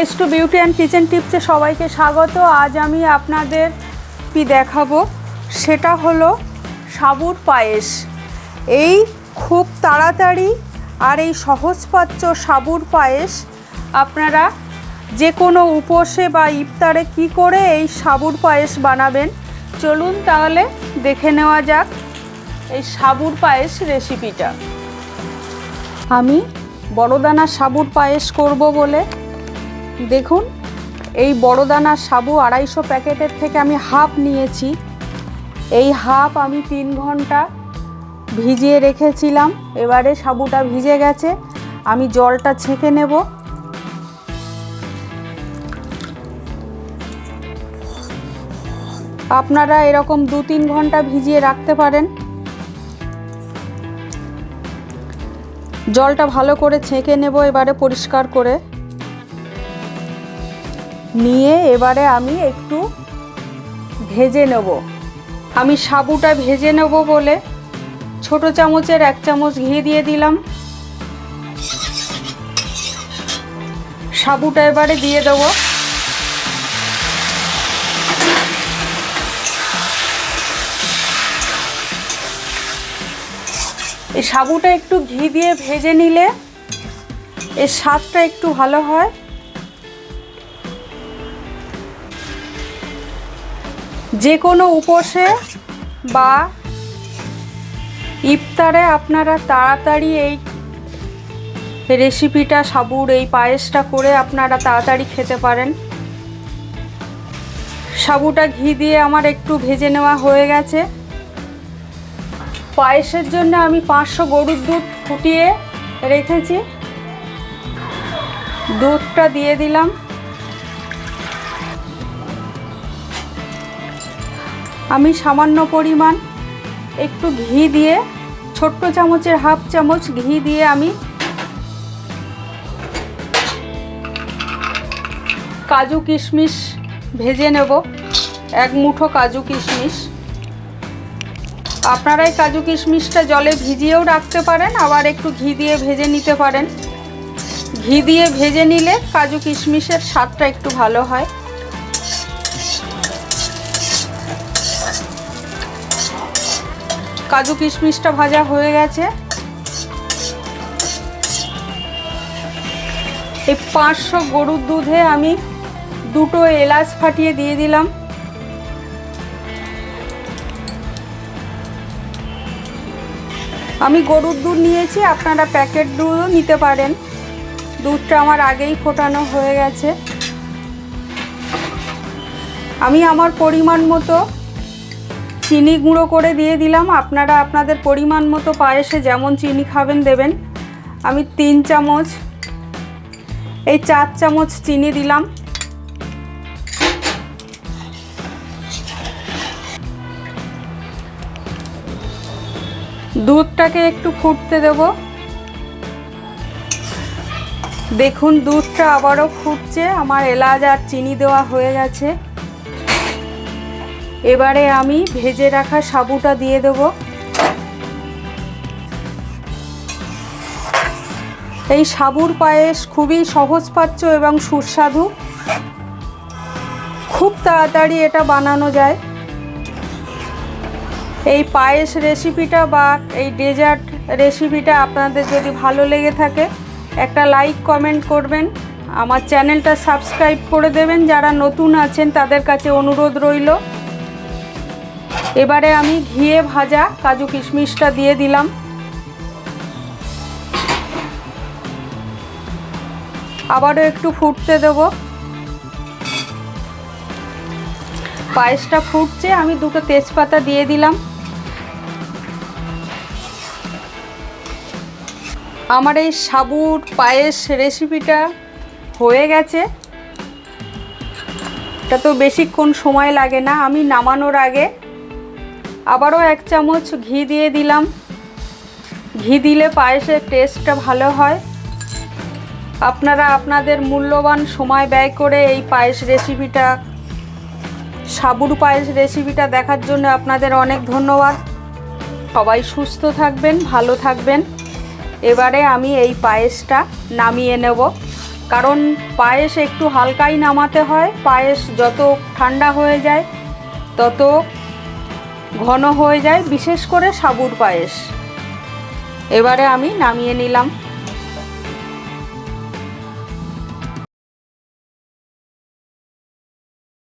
S two beauty and kitchen টিপসে সবাইকে স্বাগত। আজ আমি আপনাদের কি দেখাবো? সেটা হলো সাবুর পায়েস। এই খুব তাড়াতাড়ি আর এই সহজপাচ্য সাবুর পায়েস আপনারা যে কোনো উপসে বা ইফতারে কি করে এই সাবুর পায়েস বানাবেন, চলুন তাহলে দেখে নেওয়া যাক এই সাবুর পায়েস রেসিপিটা আমি বড়দানা সাবুর পায়েস করব বলে দেখুন, এই বড় বড়দানার সাবু আড়াইশো প্যাকেটের থেকে আমি হাফ নিয়েছি। এই হাফ আমি তিন ঘণ্টা ভিজিয়ে রেখেছিলাম, এবারে সাবুটা ভিজে গেছে। আমি জলটা ছেঁকে নেব। আপনারা এরকম দু তিন ঘণ্টা ভিজিয়ে রাখতে পারেন। জলটা ভালো করে ছেঁকে নেব এবারে পরিষ্কার করে। নিয়ে এবারে আমি একটু ভেজে নেব। আমি সাবুটা ভেজে নেব বলে ছোট চামচের এক চামচ ঘি দিয়ে দিলাম। সাবুটা এবারে দিয়ে দেবো। এই সাবুটা একটু ঘি দিয়ে ভেজে নিলে এর স্বাদটা একটু ভালো হয়। যে কোনো উপসে বা ইফতারে আপনারা তাড়াতাড়ি এই রেসিপিটা সাবুর এই পায়েসটা করে আপনারা তাড়াতাড়ি খেতে পারেন। সাবুটা ঘি দিয়ে আমার একটু ভেজে নেওয়া হয়ে গেছে। পায়েসের জন্য আমি পাঁচশো গরুর দুধ ফুটিয়ে রেখেছি। দুধটা দিয়ে দিলাম। আমি সামান্য পরিমাণ একটু ঘি দিয়ে, ছোট্ট চামচের হাফ চামচ ঘি দিয়ে আমি কাজু কিশমিশ ভেজে নেব। এক মুঠো কাজু কিশমিশ। আপনারা এই কাজু কিশমিশটা জলে ভিজিয়েও রাখতে পারেন, আবার একটু ঘি দিয়ে ভেজে নিতে পারেন। ঘি দিয়ে ভেজে নিলে কাজু কিশমিশের স্বাদটা একটু ভালো হয়। কাজু কিশমিশটা ভাজা হয়ে গেছে। এই পাঁচশো গরুর দুধে আমি দুটো এলাচ ফাটিয়ে দিয়ে দিলাম। আমি গরুর দুধ নিয়েছি, আপনারা প্যাকেট দুধও নিতে পারেন। দুধটা আমার আগেই ফোটানো হয়ে গেছে। আমি আমার পরিমাণ মতো চিনি গুঁড়ো করে দিয়ে দিলাম। আপনারা আপনাদের পরিমাণ মতো পায়েসে যেমন চিনি খাবেন, দেবেন। আমি তিন চামচ, এই চার চামচ চিনি দিলাম। দুধটাকে একটু ফুটতে দেব। দেখুন, দুধটা আবারও ফুটছে। আমার এলাচ আর চিনি দেওয়া হয়ে গেছে। এবারে আমি ভেজে রাখা সাবুটা দিয়ে দেব। এই সাবুর পায়েস খুবই সহজপাচ্য এবং সুস্বাদু। খুব তাড়াতাড়ি এটা বানানো যায়। এই পায়েস রেসিপিটা বা এই ডেজার্ট রেসিপিটা আপনাদের যদি ভালো লেগে থাকে, একটা লাইক, কমেন্ট করবেন। আমার চ্যানেলটা সাবস্ক্রাইব করে দেবেন। যারা নতুন আছেন, তাদের কাছে অনুরোধ রইল। এবারে আমি ঘিয়ে ভাজা কাজু কিশমিশটা দিয়ে দিলাম। আবারও একটু ফুটতে দেব। পায়েসটা ফুটছে, আমি দুটো তেজপাতা দিয়ে দিলাম। আমার এই সাবুর পায়েস রেসিপিটা হয়ে গেছে। এটা তো বেশিক্ষণ সময় লাগে না, আমি নামানোর আগে আবারও এক চামচ ঘি দিয়ে দিলাম। ঘি দিলে পায়েসের টেস্টটা ভালো হয়। আপনারা আপনাদের মূল্যবান সময় ব্যয় করে এই পায়েস রেসিপিটা, সাবুর পায়েস রেসিপিটা দেখার জন্য আপনাদের অনেক ধন্যবাদ। সবাই সুস্থ থাকবেন, ভালো থাকবেন। এবারে আমি এই পায়েসটা নামিয়ে নেব। কারণ পায়েস একটু হালকাই নামাতে হয়। পায়েস যত ঠান্ডা হয়ে যায়, তত ঘন হয়ে যায় বিশেষ করে সাবুর পায়েস। এবারে আমি নামিয়ে নিলাম।